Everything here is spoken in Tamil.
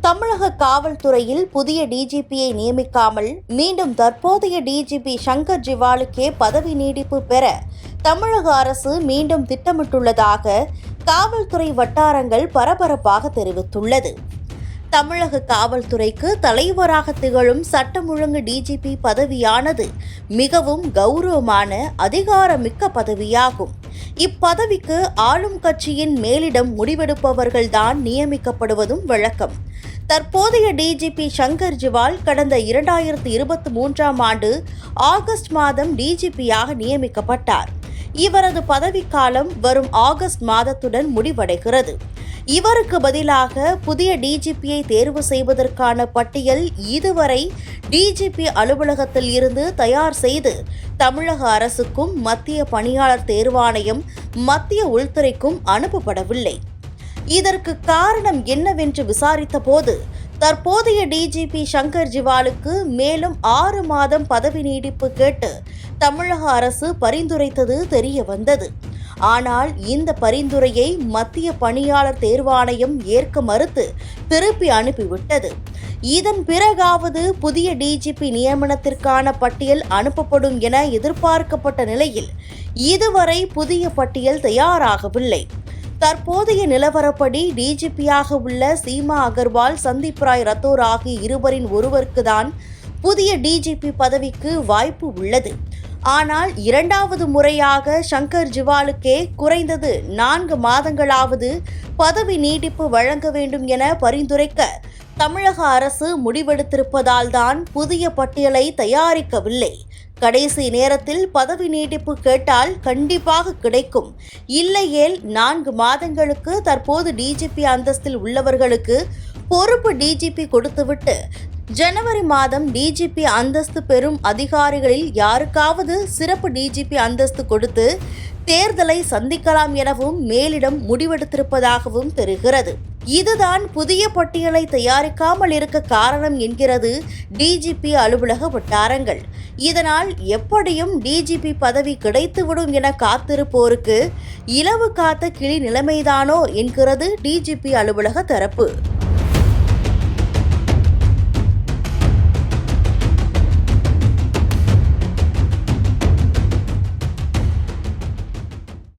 தமிழக காவல்துறையில் புதிய டிஜிபியை நியமிக்காமல் மீண்டும் தற்போதைய டிஜிபி சங்கர் ஜிவாலுக்கே பதவி நீடிப்பு பெற தமிழக அரசு மீண்டும் திட்டமிட்டுள்ளதாக காவல்துறை வட்டாரங்கள் பரபரப்பாக தெரிவித்துள்ளது. தமிழக காவல்துறைக்கு தலைவராக திகழும் சட்டம் ஒழுங்கு டிஜிபி பதவியானது மிகவும் கௌரவமான அதிகாரமிக்க பதவியாகும். இப்பதவிக்கு ஆளும் கட்சியின் மேலிடம் முடிவெடுப்பவர்கள்தான் நியமிக்கப்படுவதும் வழக்கம். தற்போதைய டிஜிபி சங்கர் ஜிவால் கடந்த இரண்டாயிரத்து இருபத்தி மூன்றாம் ஆண்டு ஆகஸ்ட் மாதம் டிஜிபியாக நியமிக்கப்பட்டார். இவரது பதவிக்காலம் வரும் ஆகஸ்ட் மாதத்துடன் முடிவடைகிறது. இவருக்கு பதிலாக புதிய டிஜிபியை தேர்வு செய்வதற்கான பட்டியல் இதுவரை டிஜிபி அலுவலகத்தில் இருந்து தயார் செய்து தமிழக அரசுக்கும் மத்திய பணியாளர் தேர்வாணையம் மத்திய உள்துறைக்கும் அனுப்பப்படவில்லை. இதற்கு காரணம் என்னவென்று விசாரித்தபோது தற்போதைய டிஜிபி சங்கர் ஜிவாலுக்கு மேலும் ஆறு மாதம் பதவி நீடிப்பு கேட்டு தமிழக அரசு பரிந்துரைத்தது தெரிய வந்தது ஆனால் இந்த பரிந்துரையை மத்திய பணியாளர் தேர்வாணையம் ஏற்க மறுத்து திருப்பி அனுப்பிவிட்டது. இதன் பிறகாவது புதிய டிஜிபி நியமனத்திற்கான பட்டியல் அனுப்பப்படும் என எதிர்பார்க்கப்பட்ட நிலையில் இதுவரை புதிய பட்டியல் தயாராகவில்லை. தற்போதைய நிலவரப்படி டிஜிபியாக உள்ள சீமா அகர்வால் சந்தீப் ராய் ரத்தோர் ஆகிய இருவரின் ஒருவருக்கு தான் புதிய டிஜிபி பதவிக்கு வாய்ப்பு உள்ளது. ஆனால் இரண்டாவது முறையாக சங்கர் ஜிவாலுக்கே குறைந்தது நான்கு மாதங்களாவது பதவி நீட்டிப்பு வழங்க வேண்டும் என பரிந்துரைக்க தமிழக அரசு முடிவெடுத்திருப்பதால் தான் புதிய பட்டியலை தயாரிக்கவில்லை. கடைசி நேரத்தில் பதவி நீட்டிப்பு கேட்டால் கண்டிப்பாக கிடைக்கும். இல்லையேல் நான்கு மாதங்களுக்கு தற்போது டிஜிபி அந்தஸ்தில் உள்ளவர்களுக்கு பொறுப்பு டிஜிபி கொடுத்துவிட்டு ஜனவரி மாதம் டிஜிபி அந்தஸ்து பெறும் அதிகாரிகளில் யாருக்காவது சிறப்பு டிஜிபி அந்தஸ்து கொடுத்து தேர்தலை சந்திக்கலாம் எனவும் மேலிடம் முடிவெடுத்திருப்பதாகவும் தெரிகிறது. இதுதான் புதிய பட்டியலை தயாரிக்காமல் இருக்க காரணம் என்கிறது டிஜிபி அலுவலக வட்டாரங்கள். இதனால் எப்படியும் டிஜிபி பதவி கிடைத்துவிடும் என காத்திருப்போருக்கு இலவு காத்த கிளி நிலைமைதானோ என்கிறது டிஜிபி அலுவலக தரப்பு.